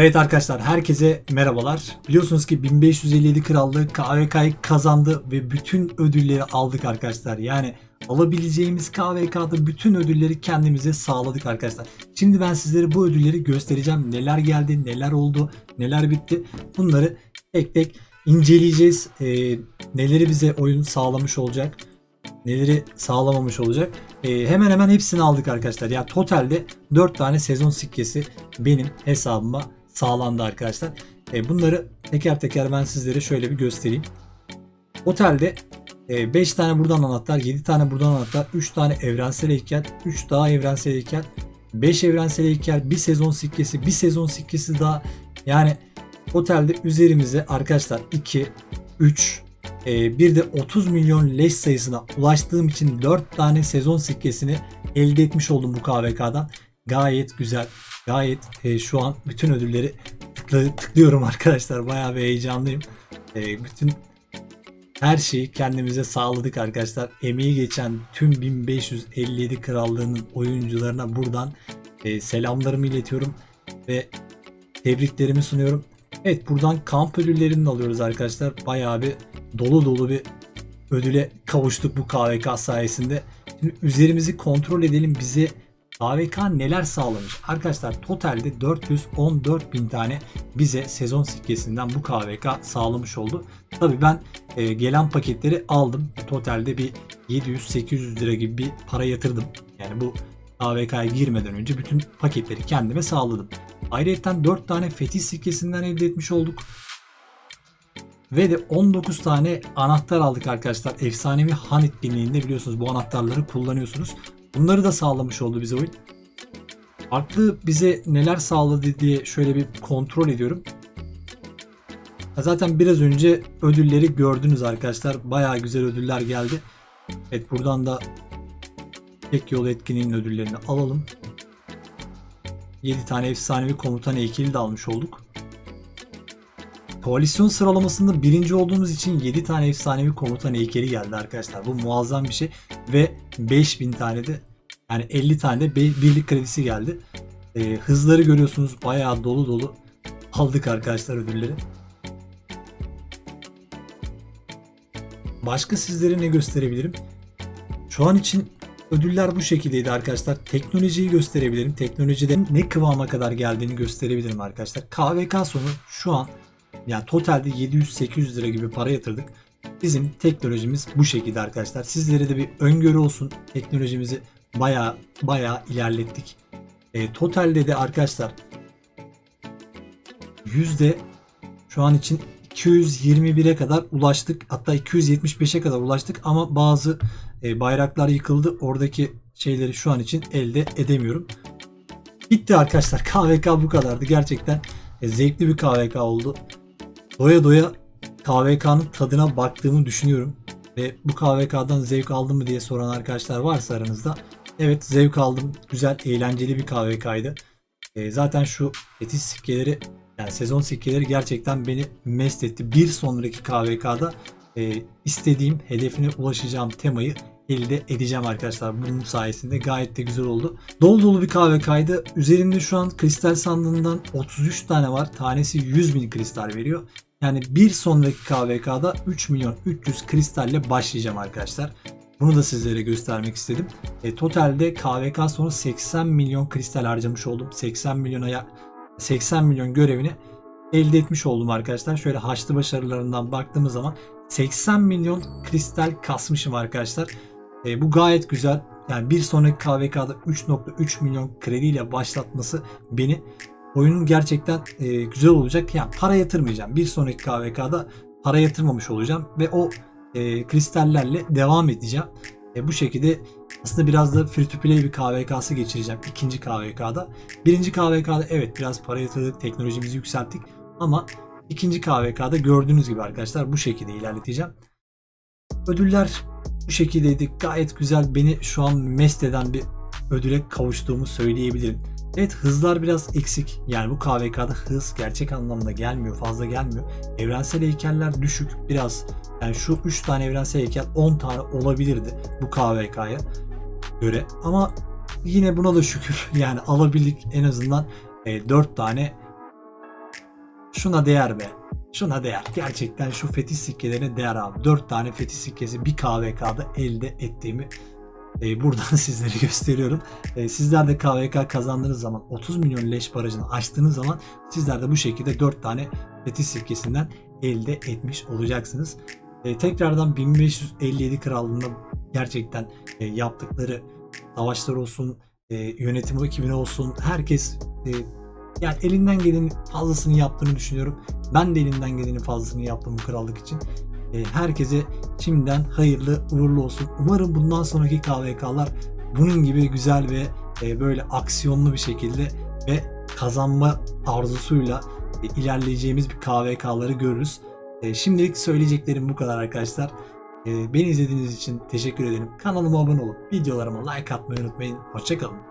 Evet arkadaşlar herkese merhabalar. Biliyorsunuz ki 1557 Krallığı KVK'yı kazandı ve bütün ödülleri aldık arkadaşlar. Yani alabileceğimiz KVK'da bütün ödülleri kendimize sağladık arkadaşlar. Şimdi ben sizlere bu ödülleri göstereceğim. Neler geldi, neler oldu, neler bitti. Bunları tek tek inceleyeceğiz. Ee, neleri bize oyun sağlamış olacak, neleri sağlamamış olacak. Ee, hemen hemen hepsini aldık arkadaşlar. Yani totalde 4 tane sezon sikkesi benim hesabıma sağlandı arkadaşlar. E, bunları teker teker ben sizlere şöyle bir göstereyim. Otelde 5 tane buradan anahtar, 7 tane buradan anahtar, 3 tane evrensel heykel, 3 daha evrensel heykel, 5 evrensel heykel, 1 sezon sikkesi, 1 sezon sikkesi daha. Yani otelde üzerimize arkadaşlar 2, 3, e, bir de 30 milyon leş sayısına ulaştığım için 4 tane sezon sikkesini elde etmiş oldum bu KVK'dan. Gayet güzel. Gayet e, şu an bütün ödülleri tıklıyorum arkadaşlar. Bayağı bir heyecanlıyım. E, bütün her şeyi kendimize sağladık arkadaşlar. Emeği geçen tüm 1557 krallığının oyuncularına buradan e, selamlarımı iletiyorum ve tebriklerimi sunuyorum. Evet buradan kamp ödüllerini alıyoruz arkadaşlar. Bayağı bir dolu dolu bir ödüle kavuştuk bu KVK sayesinde. Şimdi üzerimizi kontrol edelim bize KVK neler sağlamış? Arkadaşlar totalde 414 bin tane bize sezon sikkesinden bu KVK sağlamış oldu. Tabi ben e, gelen paketleri aldım. Totalde bir 700-800 lira gibi bir para yatırdım. Yani bu KVK'ya girmeden önce bütün paketleri kendime sağladım. Ayrıca 4 tane fetih sikkesinden elde etmiş olduk. Ve de 19 tane anahtar aldık arkadaşlar. Efsanevi Han etkinliğinde biliyorsunuz bu anahtarları kullanıyorsunuz. Bunları da sağlamış oldu bize oyun. Farklı bize neler sağladı diye şöyle bir kontrol ediyorum. Zaten biraz önce ödülleri gördünüz arkadaşlar. Bayağı güzel ödüller geldi. Evet buradan da tek yol etkinliğinin ödüllerini alalım. 7 tane efsanevi komutan heykeli de almış olduk. Koalisyon sıralamasında birinci olduğumuz için 7 tane efsanevi komutan heykeli geldi arkadaşlar. Bu muazzam bir şey. Ve 5000 tane de yani 50 tane de birlik kredisi geldi. Ee, hızları görüyorsunuz bayağı dolu dolu aldık arkadaşlar ödülleri. Başka sizlere ne gösterebilirim? Şu an için ödüller bu şekildeydi arkadaşlar. Teknolojiyi gösterebilirim. Teknolojide ne kıvama kadar geldiğini gösterebilirim arkadaşlar. KVK sonu şu an yani totalde 700-800 lira gibi para yatırdık. Bizim teknolojimiz bu şekilde arkadaşlar. Sizlere de bir öngörü olsun. Teknolojimizi baya baya ilerlettik. E, totalde de arkadaşlar yüzde şu an için 221'e kadar ulaştık. Hatta 275'e kadar ulaştık ama bazı e, bayraklar yıkıldı. Oradaki şeyleri şu an için elde edemiyorum. Bitti arkadaşlar. KVK bu kadardı. Gerçekten e, zevkli bir KVK oldu. Doya doya KVK'nın tadına baktığımı düşünüyorum. Ve bu KVK'dan zevk aldım mı diye soran arkadaşlar varsa aranızda. Evet zevk aldım. Güzel, eğlenceli bir KVK'ydı. E, zaten şu fetiş sikkeleri yani sezon sikkeleri gerçekten beni mest etti. Bir sonraki KVK'da e, istediğim hedefine ulaşacağım temayı elde edeceğim arkadaşlar. Bunun sayesinde gayet de güzel oldu. Dolu dolu bir KVK'ydı. Üzerinde şu an kristal sandığından 33 tane var. Tanesi 100 bin kristal veriyor. Yani bir sonraki KVK'da 3 milyon 300 kristalle başlayacağım arkadaşlar. Bunu da sizlere göstermek istedim. E, totalde KVK sonu 80 milyon kristal harcamış oldum. 80 milyona ya 80 milyon görevini elde etmiş oldum arkadaşlar. Şöyle haçlı başarılarından baktığımız zaman 80 milyon kristal kasmışım arkadaşlar. E, bu gayet güzel. Yani bir sonraki KVK'da 3.3 milyon krediyle başlatması beni oyunun gerçekten e, güzel olacak. Yani para yatırmayacağım. Bir sonraki KVK'da para yatırmamış olacağım ve o e, kristallerle devam edeceğim. E, bu şekilde aslında biraz da free to play bir KVK'sı geçireceğim ikinci KVK'da. Birinci KVK'da evet biraz para yatırdık, teknolojimizi yükselttik ama ikinci KVK'da gördüğünüz gibi arkadaşlar bu şekilde ilerleteceğim. Ödüller bu şekildeydi. Gayet güzel beni şu an mest eden bir ödüle kavuştuğumu söyleyebilirim. Evet hızlar biraz eksik. Yani bu KVK'da hız gerçek anlamda gelmiyor, fazla gelmiyor. Evrensel heykeller düşük biraz. Yani şu 3 tane evrensel heykel 10 tane olabilirdi bu KVK'ya göre. Ama yine buna da şükür yani alabildik en azından e, 4 tane şuna değer be. Şuna değer. Gerçekten şu fetiş sikkelerine değer abi. 4 tane fetiş sikkesi bir KVK'da elde ettiğimi e, buradan sizlere gösteriyorum. E, sizler de KVK kazandığınız zaman 30 milyon leş barajını açtığınız zaman sizler de bu şekilde 4 tane fetiş sikkesinden elde etmiş olacaksınız. E, tekrardan 1557 krallığında gerçekten e, yaptıkları savaşlar olsun, e, yönetim ekibine olsun herkes e, yani elinden gelenin fazlasını yaptığını düşünüyorum. Ben de elimden gelenin fazlasını yaptım bu krallık için. E, herkese şimdiden hayırlı uğurlu olsun. Umarım bundan sonraki KVK'lar bunun gibi güzel ve e, böyle aksiyonlu bir şekilde ve kazanma arzusuyla e, ilerleyeceğimiz bir KVK'ları görürüz. Şimdilik söyleyeceklerim bu kadar arkadaşlar. Beni izlediğiniz için teşekkür ederim. Kanalıma abone olup videolarıma like atmayı unutmayın. Hoşçakalın.